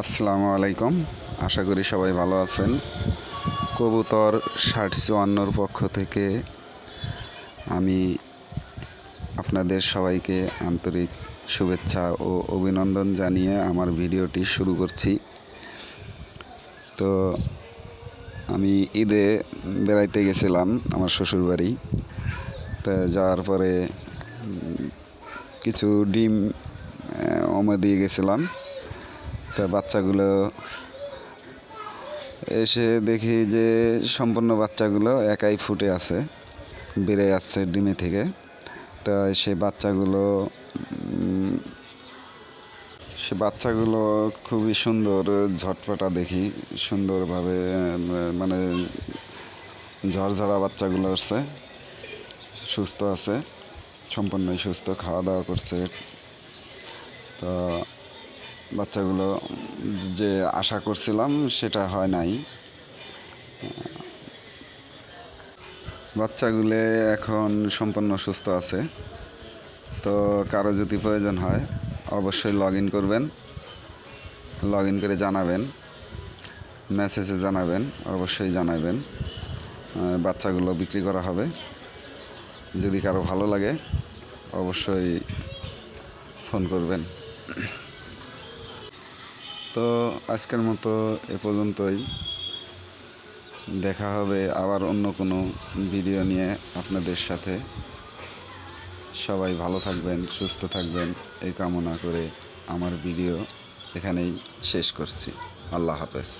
আসসালামু আলাইকুম। আশা করি সবাই ভালো আছেন। কবুতর ষাট চুয়ান্নর পক্ষ থেকে আমি আপনাদের সবাইকে আন্তরিক শুভেচ্ছা ও অভিনন্দন জানিয়ে আমার ভিডিওটি শুরু করছি। তো আমি ঈদে বেড়াইতে গেছিলাম আমার শ্বশুরবাড়ি। তা যাওয়ার পরে কিছু ডিম ওমা দিয়ে গেছিলাম। তা বাচ্চাগুলো এসে দেখি যে সম্পূর্ণ বাচ্চাগুলো একাই ফুটে আছে, বেড়ে যাচ্ছে ডিমে থেকে। তা সে বাচ্চাগুলো সে বাচ্চাগুলো খুবই সুন্দর ঝটপটা দেখি, সুন্দরভাবে মানে ঝরঝরা বাচ্চাগুলো আসছে, সুস্থ আছে, সম্পূর্ণই সুস্থ, খাওয়া দাওয়া করছে। তো বাচ্চাগুলো যে আশা করছিলাম সেটা হয় নাই। বাচ্চাগুলো এখন সম্পূর্ণ সুস্থ আছে। তো কারও যদি প্রয়োজন হয়, অবশ্যই লগ ইন করবেন। লগ ইন করে জানাবেন। মেসেজে জানাবেন, অবশ্যই জানাবেন বাচ্চাগুলো বিক্রি করা হবে। যদি কারও ভালো লাগে, অবশ্যই ফোন করবেন। তো আজকের মতো এ পর্যন্তই। দেখা হবে আবার অন্য কোনো ভিডিও নিয়ে আপনাদের সাথে। সবাই ভালো থাকবেন, সুস্থ থাকবেন। এই কামনা করে আমার ভিডিও এখানেই শেষ করছি। আল্লাহ হাফেজ।